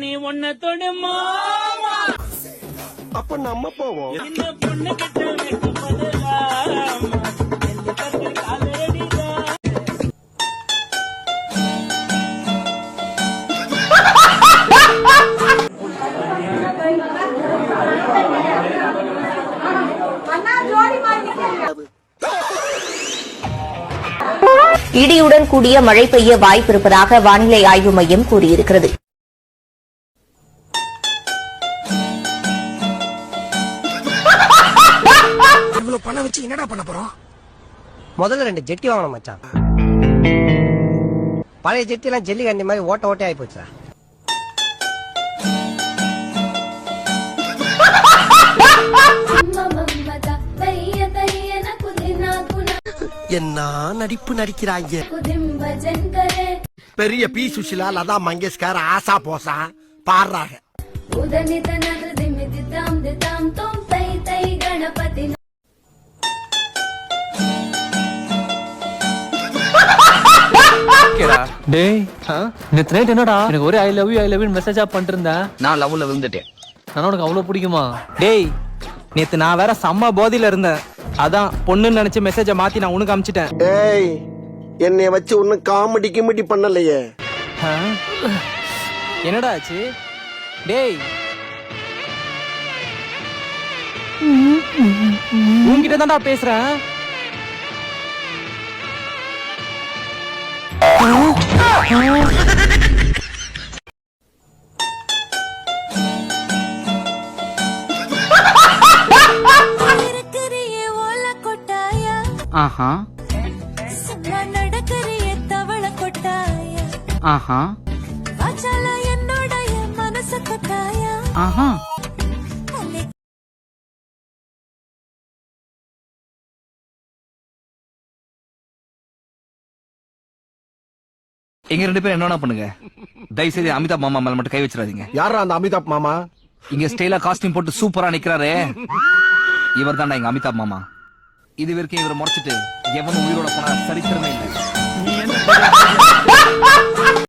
நீ ஒன்ன தொடுமா அப்ப நம்ம போவோம். இந்த பொண்ணு கிட்ட இடியுடன் கூடிய மழை பெய்ய வாய்ப்பிருப்பதாக வானிலை ஆய்வு மையம் கூறியிருக்கிறது. இவ்வளவு பணம் வச்சு என்னடா பண்ண போறோம்? முதல்ல ரெண்டு ஜெட்டி வாங்கணும் மச்சான். பழைய ஜெட்டிலாம் ஜெல்லி கண்டி மாதிரி ஓட்ட ஓட்டே ஆகி போச்சா என்ன நடிப்பு நடிக்கிறாங்க? பெரிய பி சுஷிலா லதா மங்கேஷ்கர் ஆசா போசா பாடுறாங்க. உதனிதனது திமிதி தாம் திதாம் தோம் டேய் நேத்து நைட் என்னடா? எனக்கு ஒரே I love you I love you மெசேஜா பண்ணிட்டு இருந்தேன் நான் லவ்ல விழுந்துட்டேன். ஆனா உனக்கு அவ்வளவு பிடிக்குமா? டேய் நேத்து நான் வேற செம்ம போதையில இருந்தேன். அதான் பொண்ணுன்னு நினைச்சு மெசேஜ மாத்தி நான் உனக்கு அமிச்சிட்டேன். ஏய் என்னைய வச்சு ஒன்னும் காமெடி கிமெடி பண்ணலையே. என்னடா ஆச்சு? டேய். உன்கிட்ட தான்டா பேசுறேன். ஆஹா. நடக்கிறியே தவள கொட்டாயா. ஆஹா. என்னோட என் மனச கொட்டாயா. ஆஹா. எங்க ரெண்டு பேரும் என்னன்னா பண்ணுங்க? தயவு செய்து அமிதாப் மாமா மேல மட்டும் கை வச்சிடாதீங்க. யாரா அந்த அமிதாப் மாமா? இங்க ஸ்டைலா காஸ்டியூம் போட்டு சூப்பரா நிக்கிறாரே. இவர் தான்டா எங்க அமிதாப் மாமா. இது வரைக்கும் இவரை முறைச்சிட்டு எவனும் உயிரோட போன சரித்திரமே இல்லை.